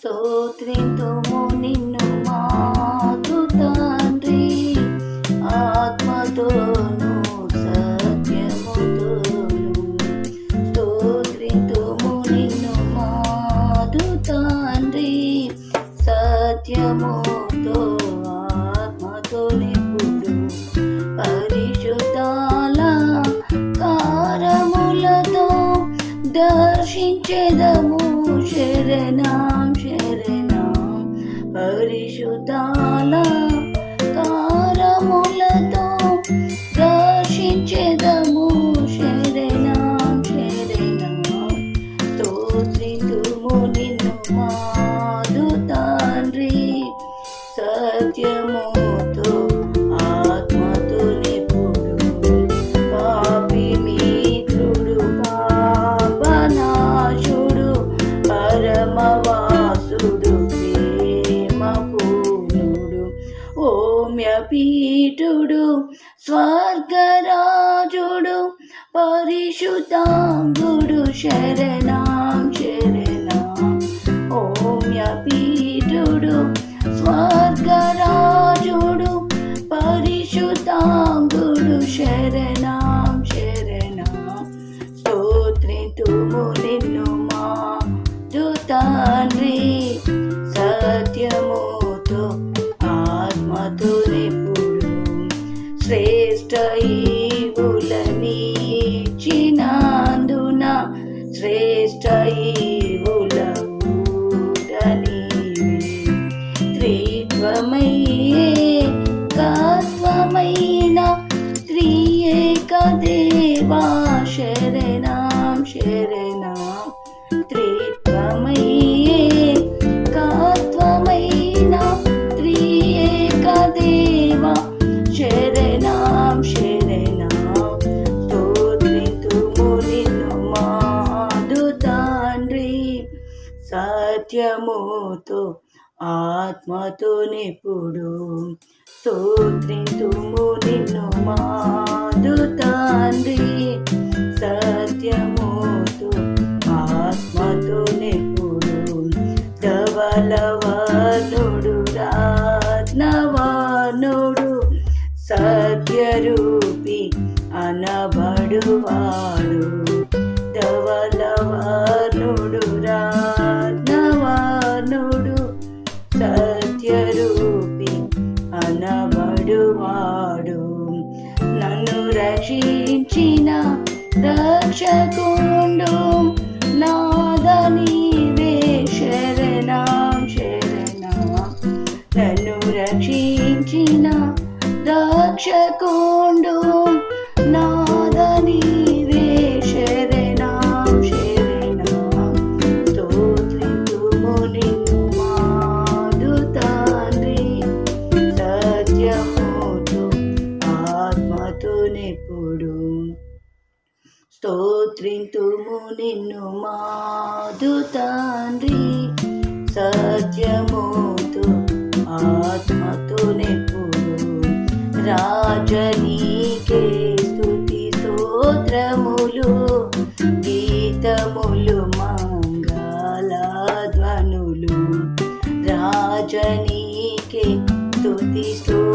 స్తోత్రింతుము నిన్ను మాతు తండ్రి. ఆత్మతోను సత్యముతోను స్తోత్రింతుము నిన్ను మాతు తండ్రి. సత్యముతో దర్శించెదము శరణం శరణం. పరిశుద్ధాల తారములతో దర్శించెదము శరణం శరణం. స్తోత్రితుము నిన్ను మాదు తండ్రి సత్యము ఓమ్యపీఠుడు స్వర్గరాజుడు పరిశుతాంగుడు శరణాం శరణం. ఓమ్యపీఠుడు స్వర్గరాజుడు పరిశుద్ధాంగుడు శరణం శరణం. స్తోత్రితుము నిన్ను మా తండ్రి త్రిత్వమయ్యే కత్వమైన త్రియేక దేవా శరణం శరణం. త్రిత్వమయ్యే కత్వమైన త్రియేక దేవా శరణం శరణం. స్తోత్రితుము నిన్ను మాదు తండ్రి సత్యముతో ఆత్మతో నిపుడు స్తోత్రింతుము నిన్ను మాదు తండ్రి సత్యముతో ఆత్మతో నిపుడు ధవలవనుడు రాజ్ఞవానుడు సత్యరూపి అనబడువాడు. వాడు. నన్ను రక్షించిన రక్షకుండు నాదని స్తోత్రింతుము నిన్ను మాదు తండ్రి. సత్యముతో ఆత్మతో నెప్పుడు రాజనీకే స్థుతి స్తోత్రములు గీతములు మంగళధ్వనులు. రాజనీకే స్థుతి స్తోత్రములు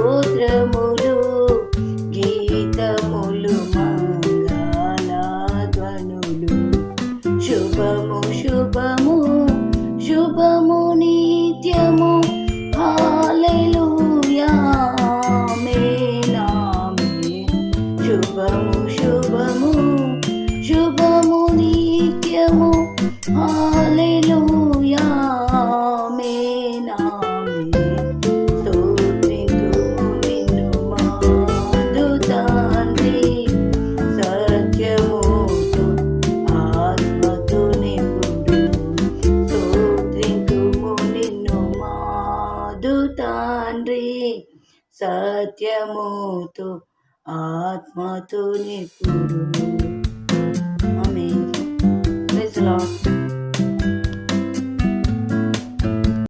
తండ్రి సత్యముతో ఆత్మతో నిపుడు